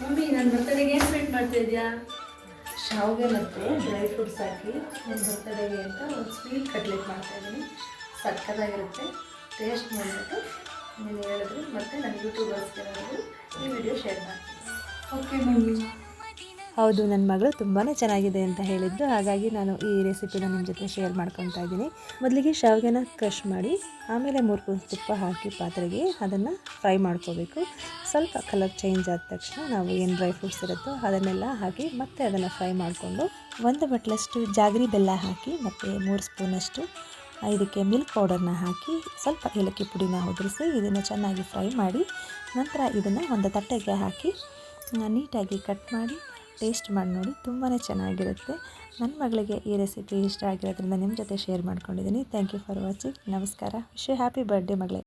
Mummy ನನ್ನ ಬರ್ತಡೆಗೆ ಏನು sweet ಮಾಡ್ತಾ ಇದೆಯಾ? ಶಾವಿಗೆ ಮತ್ತು ಡ್ರೈ ಫ್ರೂಟ್ಸ್ ಹಾಕಿ ನನ್ನ ಬರ್ತಡೆಗೆ ಅಂತ ಒಂದು ಸ್ವೀಟ್ ಕಟ್ಲೆಟ್ ಮಾಡ್ತಾಯಿದ್ದೀನಿ ಸಕ್ಕತ್ತಾಗಿರುತ್ತೆ ಟೇಸ್ಟ್ ಮಾಡಿಬಿಟ್ಟು ನೀನು ಹೇಳಿದ್ರು ಮತ್ತು ನನ್ನ ಯೂಟ್ಯೂಬರ್ಸ್ಗೆ ಈ ವಿಡಿಯೋ ಶೇರ್ ಮಾಡ್ತೀನಿ. Okay mummy. ಹೌದು ನನ್ನ ಮಗಳು ತುಂಬಾ ಚೆನ್ನಾಗಿದೆ ಅಂತ ಹೇಳಿದ್ದು. ಹಾಗಾಗಿ ನಾನು ಈ ರೆಸಿಪಿನ ನಿಮ್ಮ ಜೊತೆ ಶೇರ್ ಮಾಡ್ಕೊತಾ ಇದ್ದೀನಿ. ಮೊದಲಿಗೆ ಶಾವಿಗೆನ ಕ್ರಷ್ ಮಾಡಿ ಆಮೇಲೆ ಮೂರು ಸ್ಪೂನ್ ತುಪ್ಪ ಹಾಕಿ ಪಾತ್ರೆಗೆ ಅದನ್ನು ಫ್ರೈ ಮಾಡ್ಕೋಬೇಕು. ಸ್ವಲ್ಪ ಕಲರ್ ಚೇಂಜ್ ಆದ ತಕ್ಷಣ ನಾವು ಏನು ಡ್ರೈ ಫ್ರೂಟ್ಸ್ ಇರುತ್ತೋ ಅದನ್ನೆಲ್ಲ ಹಾಕಿ ಮತ್ತೆ ಅದನ್ನು ಫ್ರೈ ಮಾಡಿಕೊಂಡು ಒಂದು ಬಟ್ಲಷ್ಟು ಜಾಗರಿ ಬೆಲ್ಲ ಹಾಕಿ ಮತ್ತು ಮೂರು ಸ್ಪೂನಷ್ಟು ಇದಕ್ಕೆ ಮಿಲ್ಕ್ ಪೌಡರ್ನ ಹಾಕಿ ಸ್ವಲ್ಪ ಏಲಕ್ಕಿ ಪುಡಿನ ಉದುರಿಸಿ ಇದನ್ನು ಚೆನ್ನಾಗಿ ಫ್ರೈ ಮಾಡಿ ನಂತರ ಇದನ್ನು ಒಂದು ತಟ್ಟೆಗೆ ಹಾಕಿ ನೀಟಾಗಿ ಕಟ್ ಮಾಡಿ ಟೇಸ್ಟ್ ಮಾಡಿ ನೋಡಿ ತುಂಬಾ ಚೆನ್ನಾಗಿರುತ್ತೆ. ನನ್ನ ಮಗಳಿಗೆ ಈ ರೆಸಿಪಿ ಇಷ್ಟ ಆಗಿರೋದ್ರಿಂದ ನಿಮ್ಮ ಜೊತೆ ಶೇರ್ ಮಾಡ್ಕೊಂಡಿದ್ದೀನಿ ಥ್ಯಾಂಕ್ ಯು ಫಾರ್ ವಾಚಿಂಗ್ ನಮಸ್ಕಾರ. ವಿಶ್ ಹ್ಯಾಪಿ ಬರ್ಡೇ ಮಗಳೇ.